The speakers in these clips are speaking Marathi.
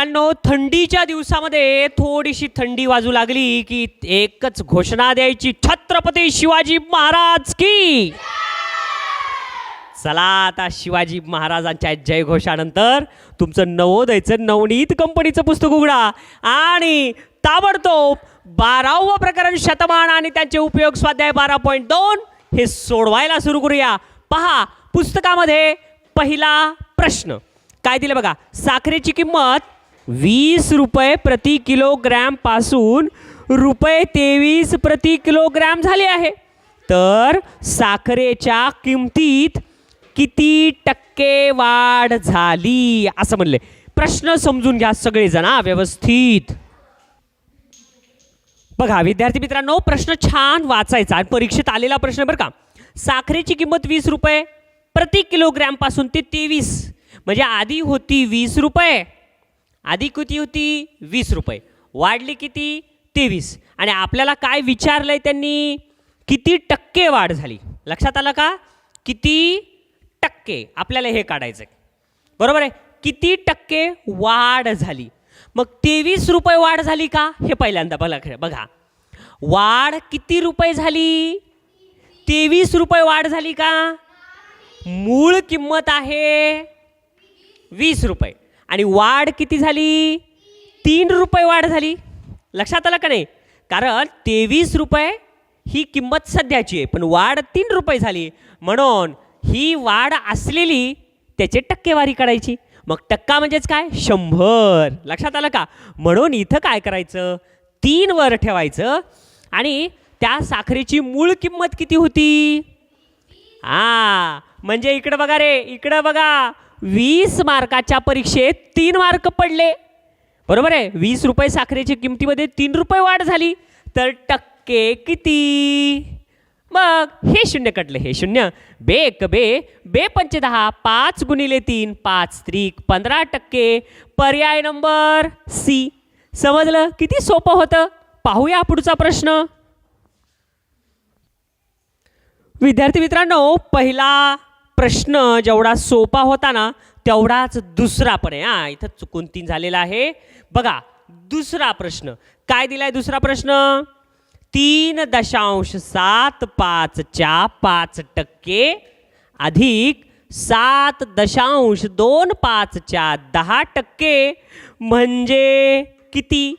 मित्रांनो थंडीच्या दिवसामध्ये थोडीशी थंडी वाजू लागली की एकच घोषणा द्यायची. छत्रपती शिवाजी महाराज की! चला आता शिवाजी महाराजांच्या जयघोषानंतर तुमचं नवोदयचं नवनीत कंपनीचं पुस्तक उघडा. आणि ताबडतोब बारावं प्रकरण शतमान आणि त्यांचे उपयोग स्वाध्याय बारा पॉईंट दोन हे सोडवायला सुरू करूया. पहा पुस्तकामध्ये पहिला प्रश्न. काय दिलं बघा? साखरेची किंमत वीस रुपये प्रति किलोग्रॅमपासून रुपये तेवीस प्रति किलोग्रॅम झाले आहे. तर साखरेच्या किमतीत किती टक्के वाढ झाली? असं म्हणले. प्रश्न समजून घ्या सगळेजण हा व्यवस्थित. बघा विद्यार्थी मित्रांनो प्रश्न छान वाचायचा आणि परीक्षेत आलेला प्रश्न बरं का. साखरेची किंमत वीस रुपये प्रति किलोग्रॅमपासून ते तेवीस. म्हणजे आधी होती वीस रुपये. आधी किती होती? वीस रुपये. वाढली किती? तेवीस. आणि आपल्याला काय विचारलं आहे त्यांनी? किती टक्के वाढ झाली? लक्षात आलं का? किती टक्के आपल्याला हे काढायचं आहे बरोबर आहे? किती टक्के वाढ झाली? मग तेवीस रुपये वाढ झाली का? हे पहिल्यांदा बघा बघा. वाढ किती रुपये झाली? तेवीस रुपये वाढ झाली का? मूळ किंमत आहे वीस रुपये. आणि वाढ किती झाली? तीन रुपये वाढ झाली. लक्षात आलं का नाही? कारण तेवीस रुपये ही किंमत सध्याची आहे पण वाढ तीन रुपये झाली. म्हणून ही वाढ असलेली त्याची टक्केवारी काढायची. मग टक्का म्हणजेच काय? शंभर. लक्षात आलं का? म्हणून इथं काय करायचं? तीन वर ठेवायचं. आणि त्या साखरेची मूळ किंमत किती होती? हा म्हणजे इकडं बघा रे इकडं बघा. वीस मार्काच्या परीक्षेत तीन मार्क पडले. बरोबर आहे? वीस रुपये साखरेच्या किमतीमध्ये तीन रुपये वाढ झाली. तर टक्के किती? मग हे शून्य कटले. हे शून्य. बे एक बे. बे पंचे दहा पाच गुणिले तीन पाच त्रिक पंधरा टक्के. पर्याय नंबर सी. समजलं? किती सोपं होतं? पाहूया पुढचा प्रश्न. विद्यार्थी मित्रांनो पहिला प्रश्न जेवढा सोपा होता ना तेवढाच दुसरा पण आहे. हां इथं चुकून तीन झालेला आहे. बघा दुसरा प्रश्न. काय दिलाय दुसरा प्रश्न? तीन दशांश सात पाचच्या पाच टक्के अधिक सात दशांश दोन पाचच्या दहा टक्के म्हणजे किती?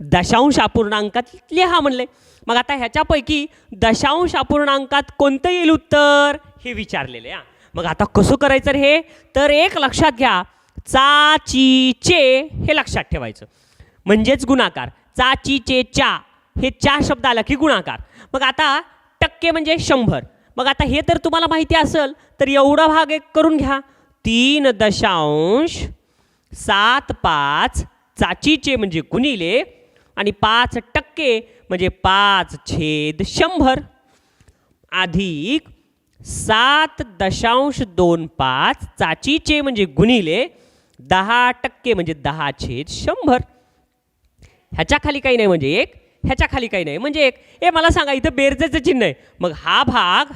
दशांश अपूर्णांकात लिहा म्हणले. मग आता ह्याच्यापैकी दशांश अपूर्णांकात कोणतं येईल उत्तर? हे विचारलेले हां. मग आता कसं करायचं रे हे? तर एक लक्षात घ्या. चा ची चे हे लक्षात ठेवायचं. म्हणजेच गुणाकार. चा ची चे चा हे चा शब्द आला की गुणाकार. मग आता टक्के म्हणजे शंभर. मग आता हे तर तुम्हाला माहिती असेल तर एवढा भाग एक करून घ्या. तीन दशांश सात पाच चाचीचे म्हणजे गुणिले आणि पाच टक्के म्हणजे पाच छेद शंभर. अधिक सात दशांश दोन पाच चाचीचे म्हणजे गुणिले दहा टक्के म्हणजे दहा छेद शंभर. ह्याच्या खाली काही नाही म्हणजे एक ह्याच्या खाली काही नाही म्हणजे एक. ए मला सांगा इथं बेरजेचं चिन्ह आहे. मग हा भाग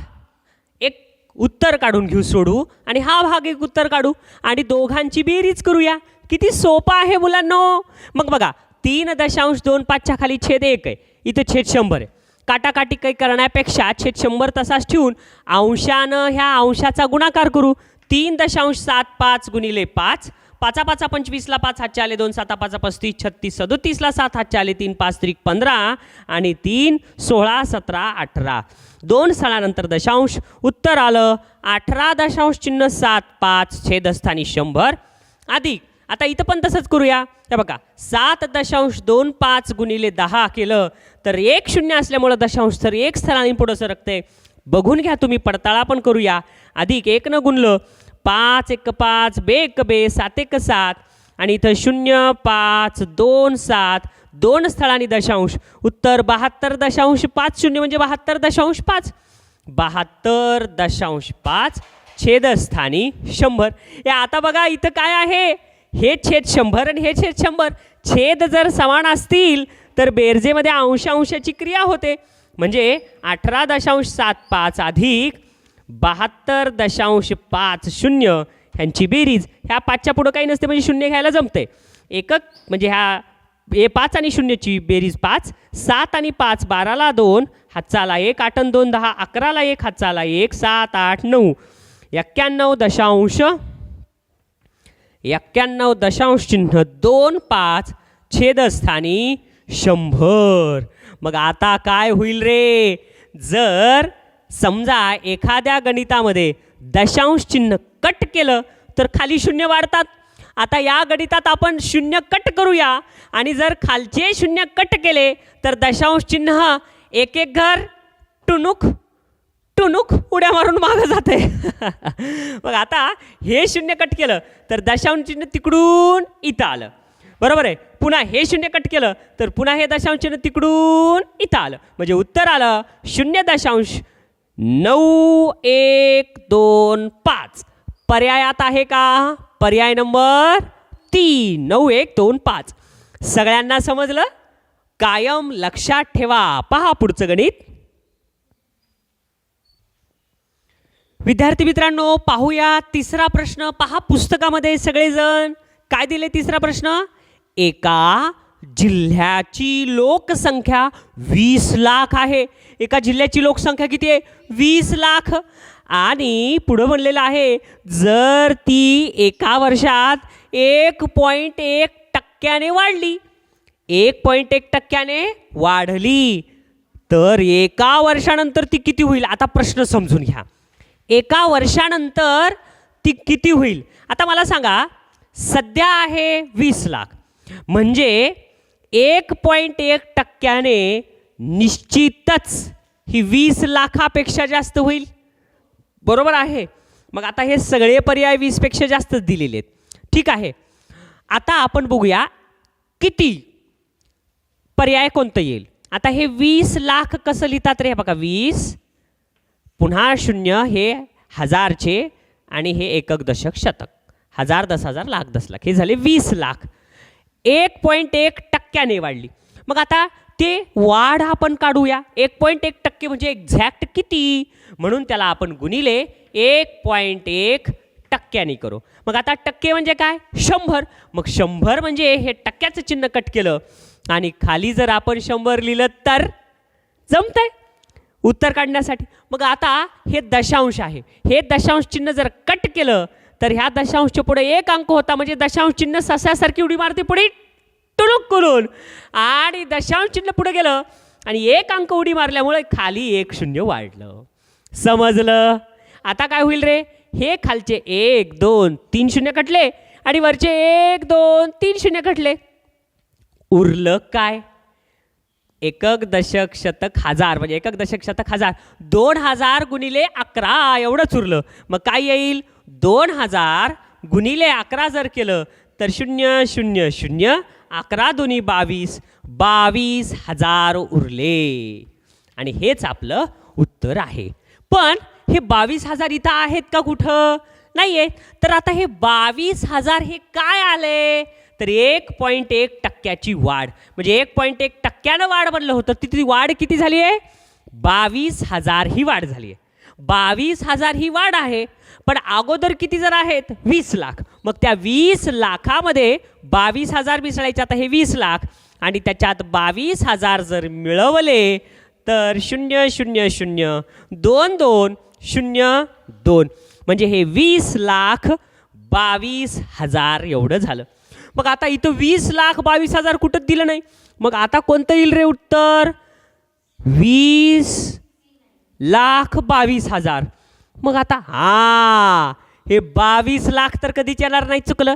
एक उत्तर काढून घेऊ सोडू. आणि हा भाग एक उत्तर काढू. आणि दोघांची बेरीज करूया. किती सोपा आहे मुलांनो. मग बघा तीन दशांश दोन पाचच्या खाली छेद एक आहे. इथं छेद शंभर आहे. काटाकाटी काही करण्यापेक्षा छेद शंभर तसाच ठेवून अंशानं ह्या अंशाचा गुणाकार करू. तीन दशांश सात पाच गुणिले पाच. पाचा पाचा पंचवीसला पाच हातचे आले दोन साता पाचा पस्तीस छत्तीस सदोतीसला सात हातचे आले तीन पाच त्रिक पंधरा आणि तीन सोळा सतरा अठरा. दोन सणानंतर दशांश उत्तर आलं अठरा दशांश चिन्ह सात पाच छेदस्थानी शंभर. अधिक आता इथं पण तसंच करूया. हे बघा सात दशांश दोन पाच गुणिले दहा केलं तर एक शून्य असल्यामुळं दशांश तर एक स्थळाने पुढं सरकते. बघून घ्या तुम्ही पडताळा पण करूया. अधिक एक न गुणलं पाच एक पाच बे एक बे सात एक सात आणि इथं शून्य पाच दोन सात दोन स्थळांनी दशांश. उत्तर बहात्तर दशांश पाच शून्य म्हणजे बहात्तर दशांश पाच. बहात्तर दशांश पाच छेदस्थानी शंभर. या आता बघा इथं काय आहे? हे छेद शंभर आणि हे छेद शंभर. छेद जर समान असतील तर बेरजेमध्ये अंश अंशाची क्रिया होते. म्हणजे अठरा दशांश सात पाच अधिक बहात्तर दशांश पाच शून्य ह्यांची बेरीज. ह्या पाचच्या पुढं काही नसते म्हणजे शून्य घ्यायला जमते. एकक म्हणजे ह्या ए पाच आणि शून्यची बेरीज पाच. सात आणि पाच बाराला दोन हातचाला एक आठ आणि दोन दहा अकराला एक हातचाला एक सात आठ नऊ. एक्क्याण्णव दशांश एक्क्याण्णव दशांश चिन्ह दोन पाच छेदस्थानी शंभर. मग आता काय होईल रे? जर समजा एखाद्या गणितामध्ये दशांश चिन्ह कट केलं तर खाली शून्य वाढतात. आता या गणितात आपण शून्य कट करूया. आणि जर खालचे शून्य कट केले तर दशांश चिन्ह एक एक घर टुणूक टुनुक उड्या मारून मागं जाते मग आता हे शून्य कट केलं तर दशांश चिन्ह तिकडून इथं आलं. बरोबर आहे? पुन्हा हे शून्य कट केलं तर पुन्हा हे दशांश चिन्ह तिकडून इथं आलं. म्हणजे उत्तर आलं शून्य दशांश नऊ एक दोन पाच. पर्यायात आहे का? पर्याय नंबर तीन नऊ एक दोन पाच. सगळ्यांना समजलं? कायम लक्षात ठेवा. पहा पुढचं गणित. विद्यार्थी मित्रांनो पाहूया तिसरा प्रश्न. पहा पुस्तकामध्ये सगळेजण. काय दिले तिसरा प्रश्न? एका जिल्ह्याची लोकसंख्या वीस लाख आहे. एका जिल्ह्याची लोकसंख्या किती आहे? वीस लाख. आणि पुढं म्हणलेलं आहे जर ती एका वर्षात एक पॉईंट एक टक्क्याने वाढली एक पॉईंट एक टक्क्याने वाढली तर एका वर्षानंतर ती किती होईल? आता प्रश्न समजून घ्या. एका वर्षानंतर ती किती होईल? आता मला सांगा सध्या आहे वीस लाख. म्हणजे एक पॉईंट एक टक्क्याने निश्चितच ही वीस लाखापेक्षा जास्त होईल. बरोबर आहे? मग आता हे सगळे पर्याय वीसपेक्षा जास्तच दिलेले आहेत. ठीक आहे. आता आपण बघूया किती पर्याय कोणतं येईल. आता हे वीस लाख कसं लिहितात रे हे बघा वीस पुन्हा शून्य हे हजारचे आणि हे एकक दशक शतक. हजार दस हजार लाख दस लाख. हे झाले वीस लाख. एक पॉईंट एक टक्क्याने वाढली. मग आता ते वाढ आपण काढूया. एक पॉईंट एक टक्के म्हणजे एक्झॅक्ट किती? म्हणून त्याला आपण गुणिले एक पॉईंट एक टक्क्याने करू. मग आता टक्के म्हणजे काय? शंभर. मग शंभर म्हणजे हे टक्क्याचं चिन्ह कट केलं. आणि खाली जर आपण शंभर लिहिलं तर? जमतंय? उत्तर काढण्यासाठी. मग आता हे दशांश आहे. हे दशांश चिन्ह जर कट केलं तर ह्या दशांशच्या पुढे एक अंक होता म्हणजे दशांश चिन्ह सस्यासारखी उडी मारते पुढे. टुणूक करून. आणि दशांश चिन्ह पुढे गेलं आणि एक अंक उडी मारल्यामुळे खाली एक शून्य वाढलं. समजलं? आता काय होईल रे? हे खालचे एक दोन तीन शून्य कटले आणि वरचे एक दोन तीन शून्य कटले. उरलं काय? एकक दशक शतक हजार म्हणजे एकक दशक शतक हजार. दोन हजार गुणिले अकरा एवढंच उरलं मग काय येईल? दोन हजार गुणिले अकरा जर केलं तर शून्य शून्य शून्य अकरा दोन्ही बावीस बावीस हजार उरले. आणि हेच आपलं उत्तर आहे. पण हे बावीस हजार इथं आहेत का कुठं? नाही आहे तर आता हे बावीस हजार हे काय आले? तर एक पॉईंट एक टक्क्याची वाढ. म्हणजे एक पॉईंट एक टक्क्यानं वाढ बनलं होतं. तिथे वाढ किती झाली आहे? बावीस हजार ही वाढ झाली आहे. बावीस हजार ही वाढ आहे पण अगोदर किती जर आहेत? वीस लाख. मग त्या वीस लाखामध्ये बावीस हजार मिसळायचे. आता हे वीस लाख. आणि त्याच्यात बावीस हजार जर मिळवले तर शून्य शून्य शून्य. दोन दोन शून्य दोन. म्हणजे हे वीस लाख बावीस हजार एवढं झालं. मग आता इथं वीस लाख बावीस हजार कुठं दिलं नाही? मग आता कोणतं येईल रे उत्तर? वीस लाख बावीस हजार. मग आता हा हे बावीस लाख तर कधीच येणार नाही चुकलं.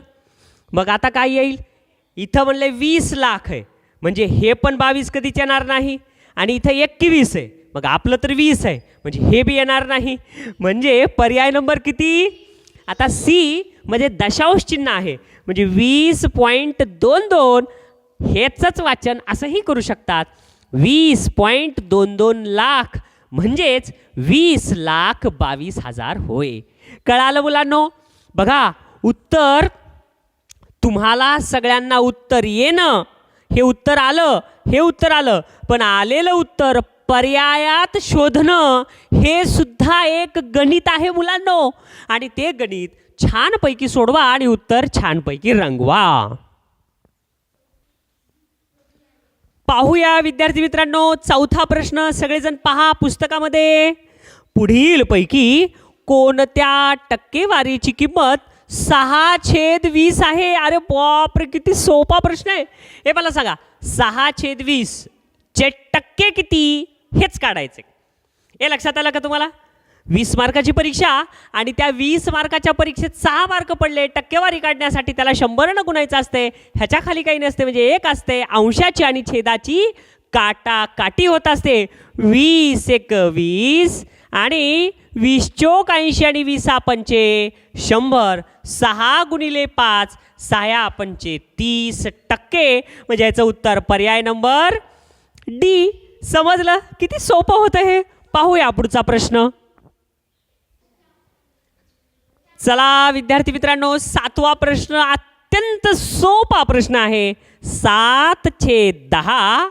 मग आता काय येईल? इथं म्हणले वीस लाख आहे. म्हणजे हे पण बावीस कधीच येणार नाही आणि इथं एकवीस आहे. मग आपलं तर वीस आहे. म्हणजे हे बी येणार नाही. म्हणजे पर्याय नंबर किती? आता सी म्हणजे दशांश चिन्ह आहे. म्हणजे वीस पॉईंट दोन दोन हेचंच वाचन असंही करू शकतात. वीस पॉईंट दोन दोन लाख म्हणजेच वीस लाख बावीस हजार होय. कळालं मुलांनो? बघा उत्तर तुम्हाला सगळ्यांना उत्तर येणं. हे उत्तर आलं हे उत्तर आलं पण आलेलं उत्तर पर्यायात शोधणं हे सुद्धा एक गणित आहे मुलांनो. आणि ते गणित छानपैकी सोडवा आणि उत्तर छानपैकी रंगवा. पाहूया विद्यार्थी मित्रांनो चौथा प्रश्न. सगळेजण पहा पुस्तकामध्ये. पुढील पैकी कोणत्या टक्केवारीची किंमत सहा छेद वीस आहे? अरे बापरे किती सोपा प्रश्न आहे. हे मला सांगा सहा छेद वीस चे टक्के किती? हेच काढायचे हे लक्षात आलं का तुम्हाला? वीस मार्काची परीक्षा आणि त्या वीस मार्काच्या परीक्षेत सहा मार्क पडले टक्केवारी काढण्यासाठी त्याला शंभरनं गुणायचं असते. ह्याच्या खाली काही नसते म्हणजे एक असते. अंशाची आणि छेदाची काटा काटी होत असते. वीस एक वीस आणि वीस चोक ऐंशी आणि वीस पंचे शंभर. सहा गुणिले पाच सहा पंचे तीस टक्के. म्हणजे याचं उत्तर पर्याय नंबर डी. समजलं? किती सोपं होतं हे? पाहूया पुढचा प्रश्न. चला विद्यार्थी मित्रांनो सातवा प्रश्न अत्यंत सोपा प्रश्न आहे. सात छेद दहा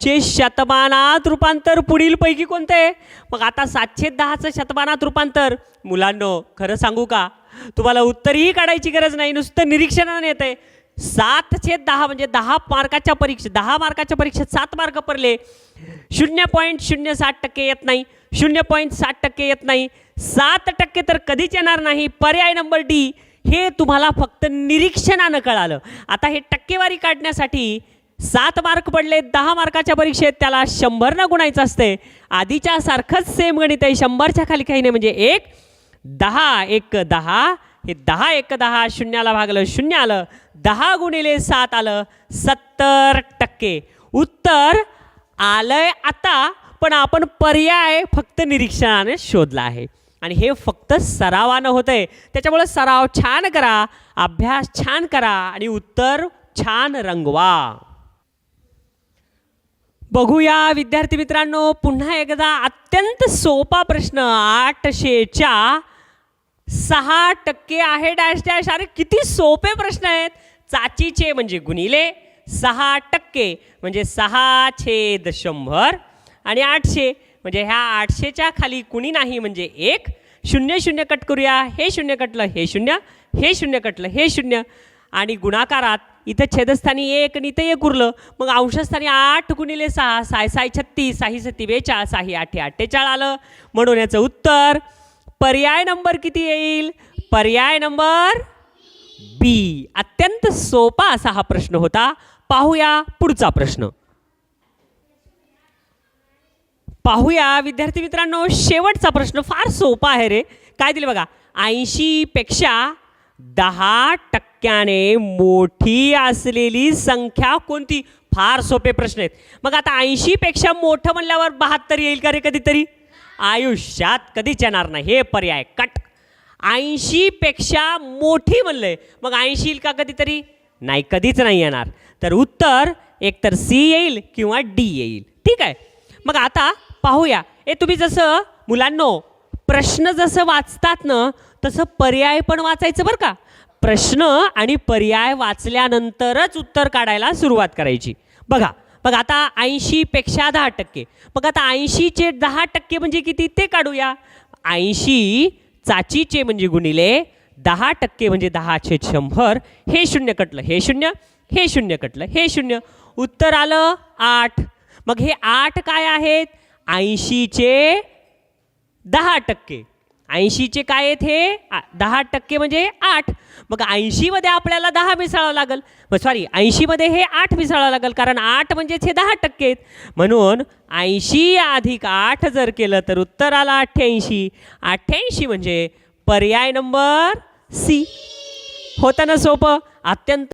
चे शतमानात रूपांतर पुढील पैकी कोणते मग आता सातशे दहाचं शतमानात रूपांतर. मुलांनो खरं सांगू का? तुम्हाला उत्तरही काढायची गरज नाही नुसतं निरीक्षणाने येते सात छेद दहा म्हणजे दहा मार्काच्या परीक्षेत दहा मार्काच्या परीक्षेत सात मार्क पडले. शून्य पॉईंट शून्य साठ टक्के येत नाही. शून्य पॉईंट साठ टक्के येत नाही. सात टक्के तर कधीच येणार नाही. पर्याय नंबर डी हे तुम्हाला फक्त निरीक्षणानं कळालं. आता हे टक्केवारी काढण्यासाठी सात मार्क पडले दहा मार्काच्या परीक्षेत त्याला शंभरनं गुणायचं असते आधीच्या सारखंच सेम गणित आहे शंभरच्या खाली काही नाही म्हणजे एक दहा एक दहा हे दहा एक दहा शून्याला भागलं शून्य आलं. दहा गुणिले सात आलं सत्तर टक्के. उत्तर आलंय आता पण आपण पर्याय फक्त निरीक्षणाने शोधला आहे. आणि हे फक्त सरावानं होतं आहे त्याच्यामुळं सराव छान करा अभ्यास छान करा आणि उत्तर छान रंगवा. बघूया विद्यार्थी मित्रांनो पुन्हा एकदा अत्यंत सोपा प्रश्न आठशेच्या सहा टक्के आहे डॅश डॅश अरे किती सोपे प्रश्न आहेत. चाचीचे म्हणजे गुणिले सहा टक्के म्हणजे सहा छेद शंभर आणि आठशे म्हणजे ह्या आठशेच्या खाली कुणी नाही म्हणजे एक शून्य शून्य कट करूया हे शून्य कटलं हे शून्य हे शून्य कटलं हे शून्य. आणि गुणाकारात इथं छेदस्थानी एक आणि इथं एक उरलं. मग अंशस्थानी आठ गुणिले सहा साय साय छत्तीस साही सत्ती बेचाळ साही आठे अठ्ठेचाळ आलं. म्हणून याचं उत्तर पर्याय नंबर किती येईल? पर्याय नंबर बी. अत्यंत सोपा असा हा प्रश्न होता. पाहूया पुढचा प्रश्न. पाहूया. विद्यार्थी मित्रांनो शेवटचा प्रश्न फार सोपा आहे रे. काय दिले बघा? ऐंशीपेक्षा दहा टक्क्याने मोठी असलेली संख्या कोणती? फार सोपे प्रश्न आहेत. मग आता ऐंशीपेक्षा मोठं म्हणल्यावर बहात्तर येईल का रे कधीतरी? आयुष्यात कधीच येणार नाही. हे पर्याय कट. ऐंशीपेक्षा मोठी म्हणलंय. मग ऐंशी येईल का कधीतरी? नाही कधीच नाही येणार. तर उत्तर एकतर सी येईल किंवा डी येईल. ठीक आहे. मग आता पाहूया. ए तुम्ही जसं मुलांनो प्रश्न जसं वाचतात ना तसं पर्याय पण वाचायचं बरं का. प्रश्न आणि पर्याय वाचल्यानंतरच उत्तर काढायला सुरुवात करायची. बघा बघा आता ऐंशीपेक्षा दहा टक्के. मग आता ऐंशीचे दहा टक्के म्हणजे किती? ते काढूया. ऐंशी चाचीचे म्हणजे गुणिले दहा टक्के म्हणजे दहाचे शंभर. हे शून्य कटलं हे शून्य हे शून्य कटलं हे शून्य. उत्तर आलं आठ. मग हे आठ काय आहेत? ऐंशीचे दहा टक्के. ऐंशीचे काय आहेत हे? दहा टक्के म्हणजे आठ. मग ऐंशीमध्ये आपल्याला दहा मिसळावं लागेल. मग सॉरी ऐंशीमध्ये हे आठ मिसळावं लागेल कारण आठ म्हणजेच हे दहा टक्के आहेत. म्हणून ऐंशी अधिक आठ जर केलं तर उत्तर आलं अठ्ठ्याऐंशी. अठ्ठ्याऐंशी म्हणजे पर्याय नंबर सी. होतं ना सोपं? अत्यंत